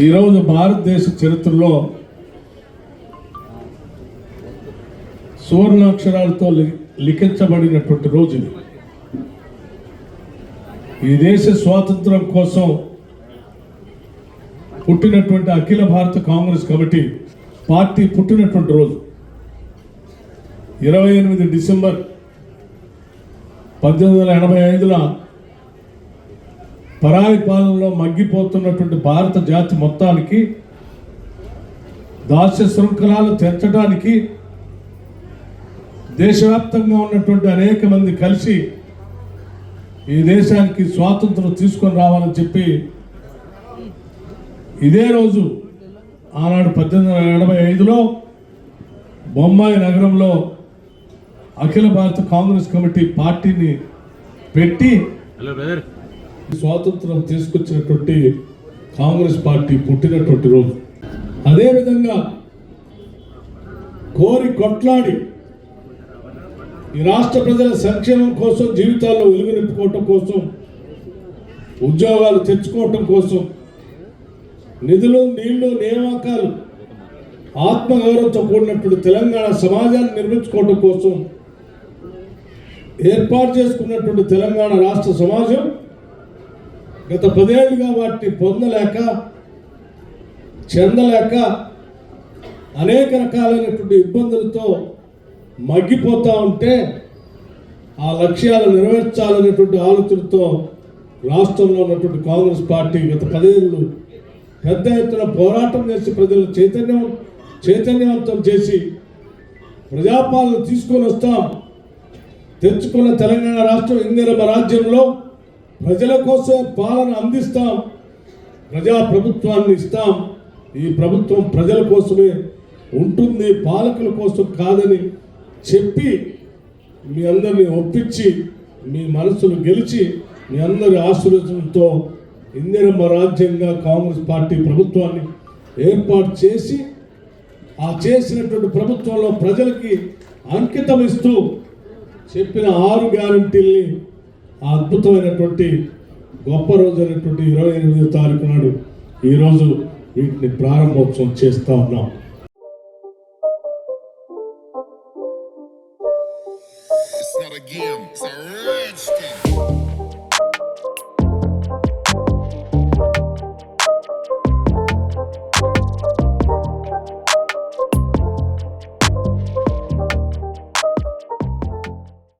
ఈరోజు భారతదేశ చరిత్రలో సువర్ణాక్షరాలతో లి- లిఖించబడినటువంటి రోజు ఇది. ఈ దేశ స్వాతంత్రం కోసం పుట్టినటువంటి అఖిల భారత కాంగ్రెస్ కమిటీ పార్టీ పుట్టినటువంటి రోజు. ఇరవై ఎనిమిది డిసెంబర్ పద్దెనిమిది వందల ఎనభై ఐదుల పరాయి పాలనలో మగ్గిపోతున్నటువంటి భారత జాతి మొత్తానికి దాస్య శృంఖలాలు తెచ్చడానికి దేశవ్యాప్తంగా ఉన్నటువంటి అనేక మంది కలిసి ఈ దేశానికి స్వాతంత్రం తీసుకొని రావాలని చెప్పి ఇదే రోజు ఆనాడు పద్దెనిమిది వందల ఎనభై ఐదులో బొంబాయి నగరంలో అఖిల భారత కాంగ్రెస్ కమిటీ పార్టీని పెట్టి హలో బ్రదర్ స్వాతంత్రం తీసుకొచ్చినటువంటి కాంగ్రెస్ పార్టీ పుట్టినటువంటి రోజు. అదేవిధంగా కోరి కొట్లాడి ఈ రాష్ట్ర ప్రజల సంక్షేమం కోసం జీవితాల్లో వెలుగు నింపుకోవటం కోసం ఉద్యోగాలు తెచ్చుకోవటం కోసం నిధులు నీళ్ళు నియామకాలు ఆత్మగౌరవంతో కూడినటువంటి తెలంగాణ సమాజాన్ని నిర్మించుకోవటం కోసం ఏర్పాటు చేసుకున్నటువంటి తెలంగాణ రాష్ట్ర సమాజం గత పదేళ్ళుగా వాటిని పొందలేక చెందలేక అనేక రకాలైనటువంటి ఇబ్బందులతో మగ్గిపోతూ ఉంటే ఆ లక్ష్యాలు నెరవేర్చాలనేటువంటి ఆలోచనతో రాష్ట్రంలో ఉన్నటువంటి కాంగ్రెస్ పార్టీ గత పదేళ్ళు పెద్ద ఎత్తున పోరాటం చేసి ప్రజలు చైతన్యం చైతన్యవంతం చేసి ప్రజాపాలన తీసుకొని వస్తాం. తెచ్చుకున్న తెలంగాణ రాష్ట్రం ఇందిరమ రాజ్యంలో ప్రజల కోసం పాలన అందిస్తాం ప్రజా ప్రభుత్వాన్ని ఇస్తాం. ఈ ప్రభుత్వం ప్రజల కోసమే ఉంటుంది పాలకుల కోసం కాదని చెప్పి మీ అందరిని ఒప్పించి మీ మనసును గెలిచి మీ అందరి ఆశీర్వచనంతో ఇందిరమ్మ రాజ్యంగా కాంగ్రెస్ పార్టీ ప్రభుత్వాన్ని ఏర్పాటు చేసి ఆ చేసినటువంటి ప్రభుత్వంలో ప్రజలకి అంకితం ఇస్తూ చెప్పిన ఆరు గ్యారంటీల్ని ఆ అద్భుతమైనటువంటి గొప్ప రోజు అయినటువంటి ఇరవై ఎనిమిదో తారీఖు నాడు ఈరోజు వీటిని ప్రారంభోత్సవం చేస్తూ ఉన్నాం It's.